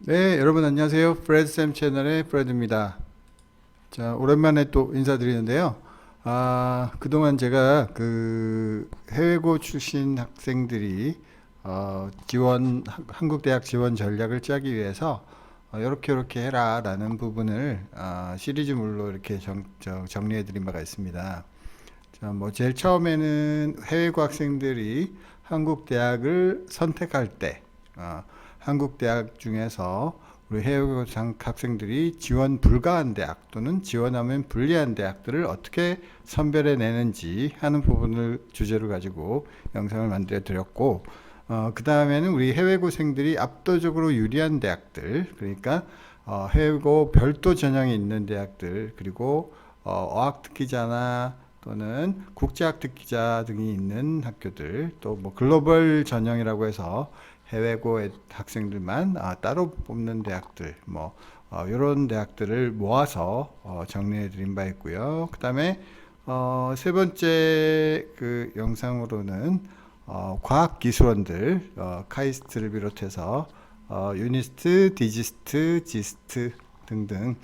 네, 여러분 안녕하세요. 프레드쌤 채널의 프레드입니다. 자, 오랜만에 또 인사드리는데요. 아, 그동안 제가 그 해외고 출신 학생들이 어, 지원 한- 한국대학 지원 전략을 짜기 위해서 어, 이렇게 이렇게 해라라는 부분을 아, 시리즈물로 이렇게 정, 저, 정리해 드린 바가 있습니다. 자, 뭐 제일 처음에는 해외고 학생들이 한국 대학을 선택할 때, 어, 한국 대학 중에서 우리 해외고 장- 학생들이 지원 불가한 대학 또는 지원하면 불리한 대학들을 어떻게 선별해 내는지 하는 부분을 주제로 가지고 영상을 만들어 드렸고, 어, 그 다음에는 우리 해외고생들이 압도적으로 유리한 대학들, 그러니까 어, 해외고 별도 전형이 있는 대학들, 그리고 어, 어학특기자나 또는 국제학 특기자 등이 있는 학교들 또 뭐 글로벌 전형이라고 해서 해외고 의 학생들만 아, 따로 뽑는 대학들 뭐 어, 이런 대학들을 모아서 어, 정리해 드린 바 있고요. 그 다음에 어, 세 번째 그 영상으로는 어, 과학기술원들 어, 카이스트를 비롯해서 어, 유니스트, 디지스트, 지스트 등등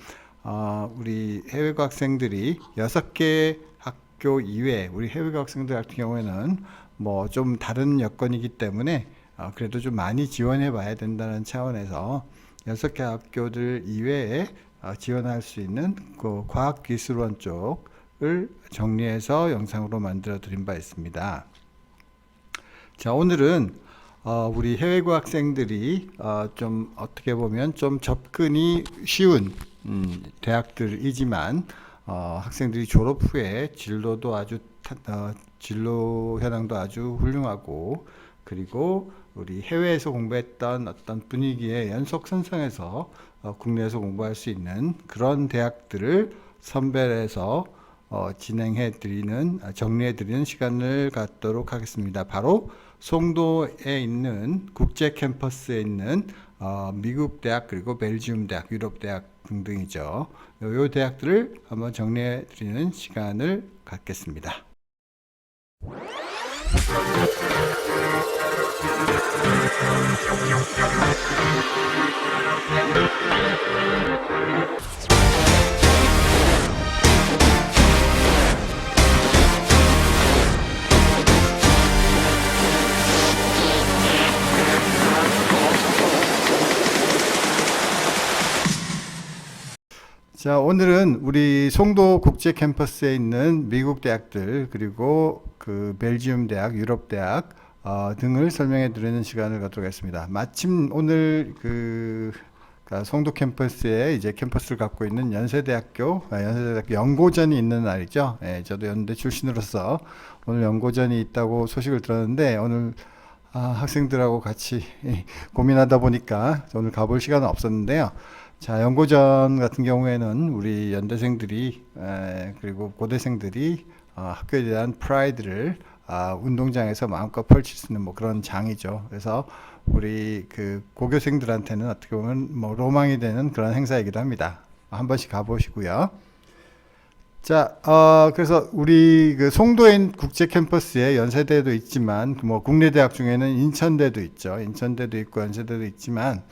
어, 우리 해외고 학생들이 여섯 개 학교 이외에 우리 해외고 학생들 같은 경우에는 뭐 좀 다른 여건이기 때문에 어, 그래도 좀 많이 지원해 봐야 된다는 차원에서 여섯 개 학교들 이외에 어, 지원할 수 있는 그 과학기술원 쪽을 정리해서 영상으로 만들어 드린 바 있습니다. 자, 오늘은 어, 우리 해외 고 학생들이 어, 좀 어떻게 보면 좀 접근이 쉬운 음, 대학들이지만 어, 학생들이 졸업 후에 진로도 아주 타- 어, 진로 현황도 아주 훌륭하고 그리고 우리 해외에서 공부했던 어떤 분위기의 연속 선상에서 어, 국내에서 공부할 수 있는 그런 대학들을 선별해서 어, 진행해 드리는 아, 정리해 드리는 시간을 갖도록 하겠습니다. 바로 송도에 있는 국제 캠퍼스에 있는 어, 미국 대학 그리고 벨지움 대학, 유럽 대학 등등이죠. 요, 요 대학들을 한번 정리해 드리는 시간을 갖겠습니다. 자, 오늘은 우리 송도 국제 캠퍼스에 있는 미국 대학들 그리고 그 벨지움 대학, 유럽 대학 어, 등을 설명해 드리는 시간을 갖도록 하겠습니다. 마침 오늘 그 그러니까 송도 캠퍼스에 이제 캠퍼스를 갖고 있는 연세대학교, 아, 연세대학교 연고전이 있는 날이죠. 예, 저도 연대 출신으로서 오늘 연고전이 있다고 소식을 들었는데 오늘 아, 학생들하고 같이 고민하다 보니까 오늘 가볼 시간은 없었는데요. 자, 연고전 같은 경우에는 우리 연대생들이 에, 그리고 고대생들이 어, 학교에 대한 프라이드를 아, 운동장에서 마음껏 펼칠 수 있는 뭐 그런 장이죠. 그래서 우리 그 고교생들한테는 어떻게 보면 뭐 로망이 되는 그런 행사이기도 합니다. 한 번씩 가보시고요. 자, 어, 그래서 우리 그 송도인 국제 캠퍼스에 연세대도 있지만 뭐 국내 대학 중에는 인천대도 있죠. 인천대도 있고 연세대도 있지만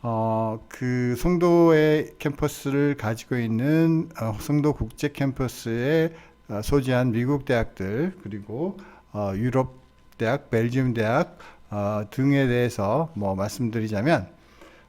어, 그 송도의 캠퍼스를 가지고 있는 어, 송도 국제 캠퍼스에 어, 소지한 미국 대학들 그리고 어, 유럽 대학, 벨지움 대학 어, 등에 대해서 뭐 말씀드리자면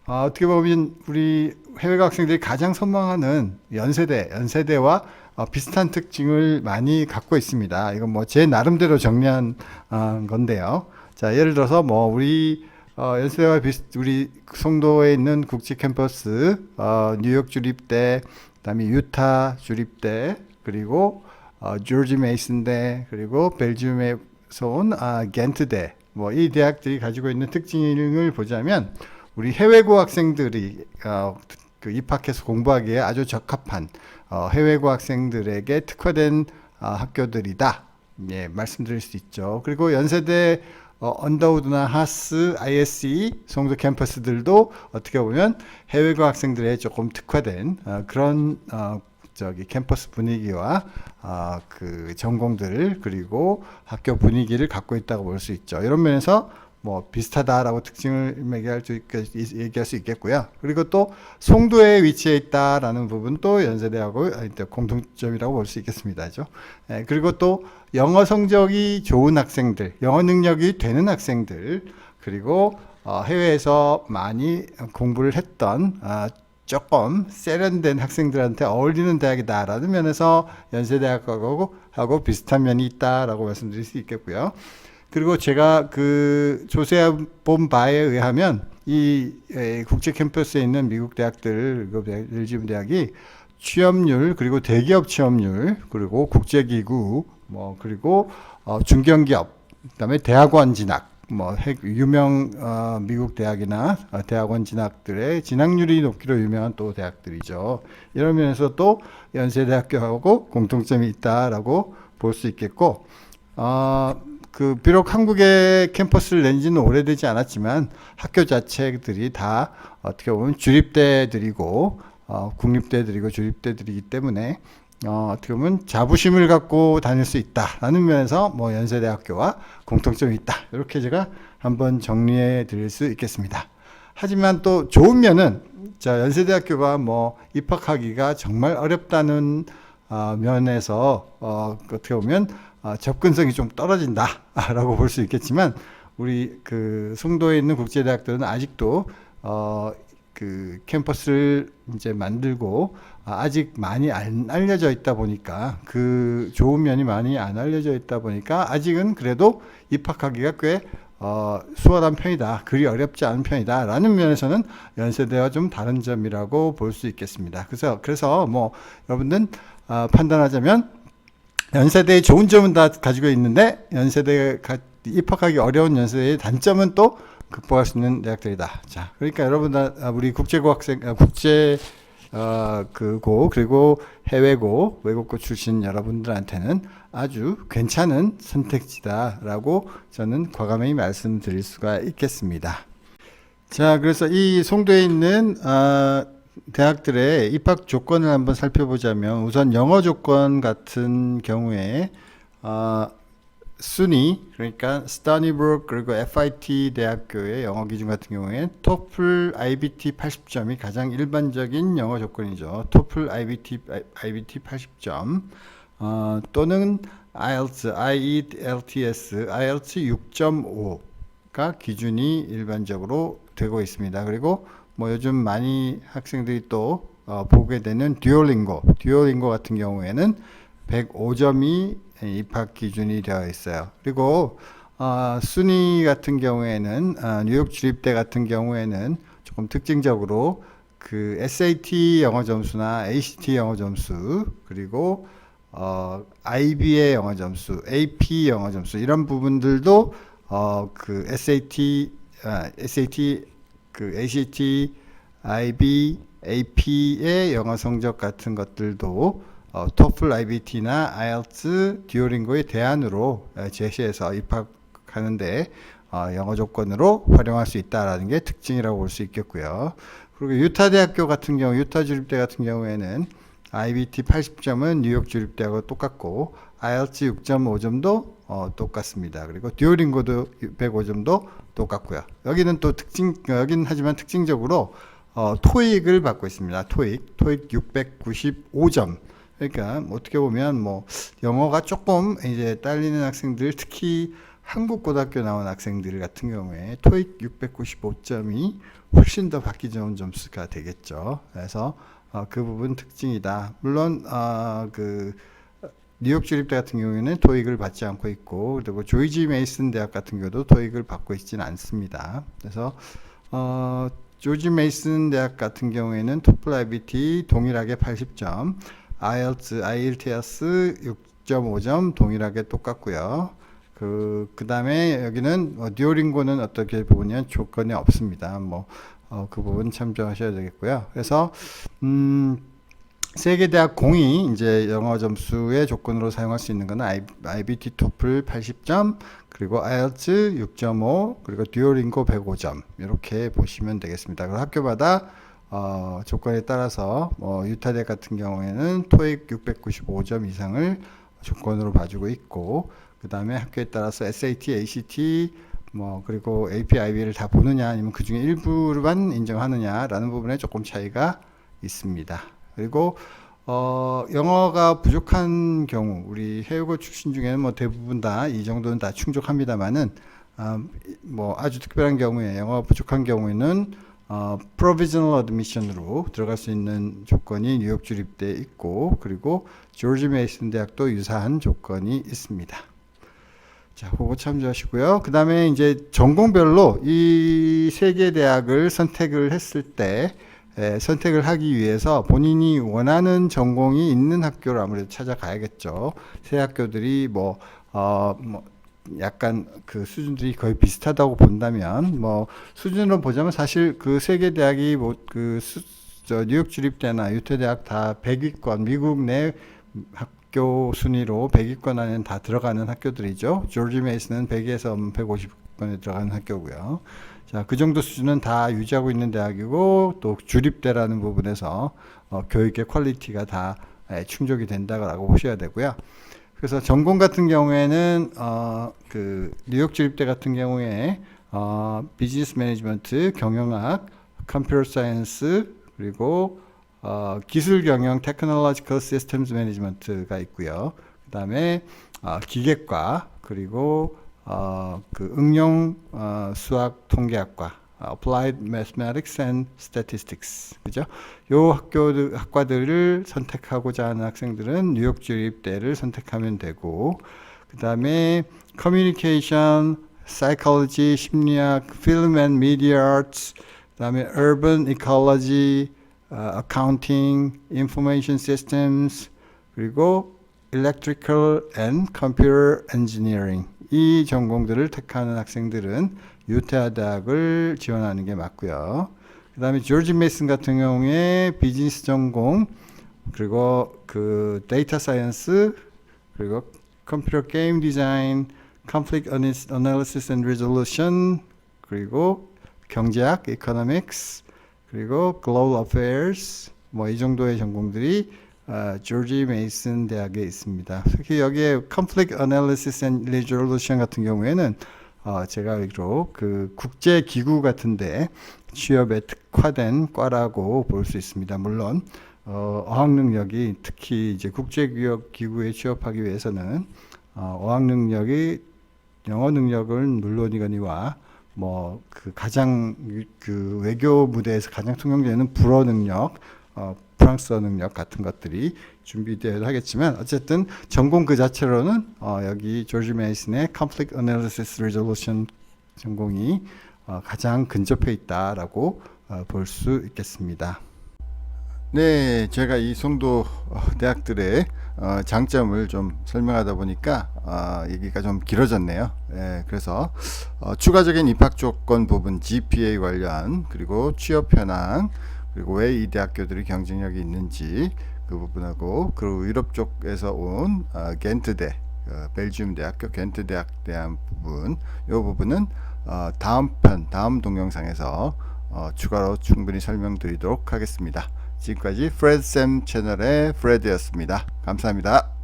어, 어떻게 보면 우리 해외 학생들이 가장 선망하는 연세대, 연세대와 어, 비슷한 특징을 많이 갖고 있습니다. 이건 뭐 제 나름대로 정리한 어, 건데요. 자, 예를 들어서 뭐 우리 어, 연세대와 비슷, 우리 송도에 있는 국제 캠퍼스, 어, 뉴욕 주립대, 그다음에 유타 주립대, 그리고 어, 조지 메이슨대, 그리고 벨지움에서 온 아, 겐트대, 뭐 이 대학들이 가지고 있는 특징을 보자면 우리 해외고 학생들이 어, 그 입학해서 공부하기에 아주 적합한 어, 해외고 학생들에게 특화된 어, 학교들이다. 예, 말씀드릴 수 있죠. 그리고 연세대 어, 언더우드나 하스, ISE, 송도 캠퍼스들도 어떻게 보면 해외고 학생들에 조금 특화된 어, 그런 어, 저기 캠퍼스 분위기와 어, 그 전공들 그리고 학교 분위기를 갖고 있다고 볼 수 있죠. 이런 면에서 뭐 비슷하다라고 특징을 얘기할 수, 있, 얘기할 수 있겠고요. 그리고 또 송도에 위치해 있다라는 부분도 연세대하고 공통점이라고 볼 수 있겠습니다. 그죠? 예, 그리고 또 영어 성적이 좋은 학생들, 영어 능력이 되는 학생들, 그리고 어, 해외에서 많이 공부를 했던 아, 조금 세련된 학생들한테 어울리는 대학이다라는 면에서 연세대학하고 하고 비슷한 면이 있다라고 말씀드릴 수 있겠고요. 그리고 제가 그 조사해 본 바에 의하면 이 에, 국제 캠퍼스에 있는 미국 대학들, 그 LG 대학이 취업률 그리고 대기업 취업률 그리고 국제기구 뭐 그리고 어, 중견기업 그다음에 대학원 진학 뭐 핵, 유명 어, 미국 대학이나 어, 대학원 진학들의 진학률이 높기로 유명한 또 대학들이죠. 이런 면에서 또 연세대학교하고 공통점이 있다라고 볼 수 있겠고, 어, 그 비록 한국에 캠퍼스를 낸 지는 오래되지 않았지만 학교 자체들이 다 어떻게 보면 주립대들이고 어, 국립대들이고 주립대들이기 때문에 어, 어떻게 보면 자부심을 갖고 다닐 수 있다라는 면에서 뭐 연세대학교와 공통점이 있다. 이렇게 제가 한번 정리해 드릴 수 있겠습니다. 하지만 또 좋은 면은 자, 연세대학교가 뭐 입학하기가 정말 어렵다는 어, 면에서 어, 어떻게 보면 어, 접근성이 좀 떨어진다라고 볼 수 있겠지만 우리 그 송도에 있는 국제대학들은 아직도 어, 그 캠퍼스를 이제 만들고 아직 많이 안 알려져 있다 보니까 그 좋은 면이 많이 안 알려져 있다 보니까 아직은 그래도 입학하기가 꽤 어, 수월한 편이다. 그리 어렵지 않은 편이다. 라는 면에서는 연세대와 좀 다른 점이라고 볼 수 있겠습니다. 그래서, 그래서 뭐, 여러분들, 어, 판단하자면, 연세대의 좋은 점은 다 가지고 있는데, 연세대 입학하기 어려운 연세대의 단점은 또 극복할 수 있는 대학들이다. 자, 그러니까 여러분들, 아, 우리 국제고 학생, 아, 국제, 어, 그고, 그리고 해외고, 외국고 출신 여러분들한테는 아주 괜찮은 선택지다라고 저는 과감히 말씀드릴 수가 있겠습니다. 자, 그래서 이 송도에 있는, 어, 대학들의 입학 조건을 한번 살펴보자면 우선 영어 조건 같은 경우에 어, 순위 그러니까 스타니브룩 그리고 FIT 대학교의 영어 기준 같은 경우에 토플 IBT 80점이 가장 일반적인 영어 조건이죠. 토플 IBT IBT 80점 어, 또는 IELTS IELTS IELTS 6.5가 기준이 일반적으로 되고 있습니다. 그리고 뭐 요즘 많이 학생들이 또 어, 보게 되는 듀오링고, 듀오링고 같은 경우에는 105점이 입학 기준이 되어 있어요. 그리고 어, 순위 같은 경우에는 어, 뉴욕 주립대 같은 경우에는 조금 특징적으로 그 SAT 영어 점수나 ACT 영어 점수 그리고 어, IB의 영어 점수, AP 영어 점수 이런 부분들도 어, 그 SAT, 아, SAT 그 ACT, IB, AP의 영어 성적 같은 것들도 어, TOEFL, IBT나 IELTS, 듀오링고의 대안으로 어, 제시해서 입학하는데 어, 영어 조건으로 활용할 수 있다라는 게 특징이라고 볼 수 있겠고요. 그리고 유타 대학교 같은 경우, 유타 주립대 같은 경우에는 IBT 80점은 뉴욕 주립대하고 똑같고 IELTS 6.5점도 어, 똑같습니다. 그리고 듀오링고도 105점도 똑같고요. 여기는 또 특징 여기는 하지만 특징적으로 어, 토익을 받고 있습니다. 토익 토익 695점. 그러니까 어떻게 보면 뭐 영어가 조금 이제 딸리는 학생들 특히 한국 고등학교 나온 학생들 같은 경우에 토익 695점이 훨씬 더 받기 좋은 점수가 되겠죠. 그래서 어, 그 부분 특징이다. 물론 어, 그 뉴욕 주립대 같은 경우에는 토익을 받지 않고 있고 그리고 조이지 메이슨 대학 같은 경우도 토익을 받고 있지는 않습니다. 그래서 어, 조지 메이슨 대학 같은 경우에는 토플 IBT 동일하게 80점, IELTS, IELTS 6.5점 동일하게 똑같고요. 그, 그 다음에 여기는 어, 듀오링고는 어떻게 보면 조건이 없습니다. 뭐, 어, 그 부분 참조하셔야 되겠고요. 그래서, 음, 세계대학 공이 이제 영어 점수의 조건으로 사용할 수 있는 것은 IBT 토플 80점, 그리고 IELTS 6.5, 그리고 듀오링고 105점 이렇게 보시면 되겠습니다. 그리고 학교마다 어, 조건에 따라서 뭐 유타대 같은 경우에는 토익 695점 이상을 조건으로 봐주고 있고 그 다음에 학교에 따라서 SAT, ACT 뭐 그리고 API를 다 보느냐 아니면 그 중에 일부만 인정하느냐라는 부분에 조금 차이가 있습니다. 그리고 어, 영어가 부족한 경우 우리 해외고 출신 중에는 뭐 대부분 다 이 정도는 다 충족합니다만은 아, 뭐 아주 특별한 경우에 영어 부족한 경우에는 어, provisional admission으로 들어갈 수 있는 조건이 뉴욕 주립대 있고 그리고 조지 메이슨 대학도 유사한 조건이 있습니다. 자, 그거 참조하시고요. 그 다음에 이제 전공별로 이 세 개 대학을 선택을 했을 때 에, 선택을 하기 위해서 본인이 원하는 전공이 있는 학교를 아무래도 찾아가야겠죠. 새 학교들이 뭐, 어, 뭐, 약간 그 수준들이 거의 비슷하다고 본다면 뭐 수준으로 보자면 사실 그세개 대학이 뭐그 저 뉴욕 주립대나 유태 대학 다 100위권 미국 내 학교 순위로 100위권 안에 다 들어가는 학교들이죠. 조지 메이슨은 100에서 150위권에 들어가는 학교고요. 자, 그 정도 수준은 다 유지하고 있는 대학이고 또 주립대라는 부분에서 어, 교육의 퀄리티가 다 예, 충족이 된다고 보셔야 되고요. 그래서 전공 같은 경우에는 어, 그 뉴욕 주립대 같은 경우에 어, 비즈니스 매니지먼트, 경영학, 컴퓨터 사이언스 그리고 어, 기술 경영, 테크놀로지컬 시스템즈 매니지먼트가 있고요. 그다음에 어, 기계과 그리고 어, 그 응용 어, 수학 통계학과 Applied Mathematics and Statistics 그죠? 요 학교 학과들을 선택하고자 하는 학생들은 뉴욕 주립대를 선택하면 되고 그 다음에 Communication, Psychology, 심리학, Film and Media Arts 그 다음에 Urban Ecology, 어, Accounting, Information Systems 그리고 Electrical and Computer Engineering 이 전공들을 택하는 학생들은 유태아 대학을 지원하는 게 맞고요. 그 다음에 조지 메이슨 같은 경우에 비즈니스 전공 그리고 그 데이터 사이언스 그리고 컴퓨터 게임 디자인 conflict analysis 그리고 경제학 economics 그리고 global affairs 뭐 이 정도의 전공들이 어, 조지 메이슨 대학에 있습니다. 특히 여기에 conflict analysis 같은 경우에는 어, 제가 알기로 그 국제 기구 같은데 취업에 특화된 과라고 볼 수 있습니다. 물론 어, 어학 능력이 특히 이제 국제 기구에 취업하기 위해서는 어, 어학 능력이 영어 능력은 물론이거니와 뭐 그 가장 유- 그 외교 무대에서 가장 통용되는 불어 능력, 어, 프랑스어 능력 같은 것들이 준비되어야 하겠지만 어쨌든 전공 그 자체로는 어, 여기 조지 메이슨의 Conflict Analysis Resolution 전공이 어, 가장 근접해 있다라고 어, 볼수 있겠습니다. 네, 제가 이 송도 어, 대학들의 어, 장점을 좀 설명하다 보니까 어, 얘기가 좀 길어졌네요. 예, 그래서 어, 추가적인 입학 조건 부분, GPA 관련 그리고 취업 현황 그리고 왜 이 대학교들이 경쟁력이 있는지 그 부분하고 그리고 유럽 쪽에서 온 어, 겐트대, 어, 벨지움 대학교 겐트 대학 대한 부분, 이 부분은 어, 다음 편, 다음 동영상에서 어, 추가로 충분히 설명드리도록 하겠습니다. 지금까지 프레드쌤 채널의 프레드였습니다. 감사합니다.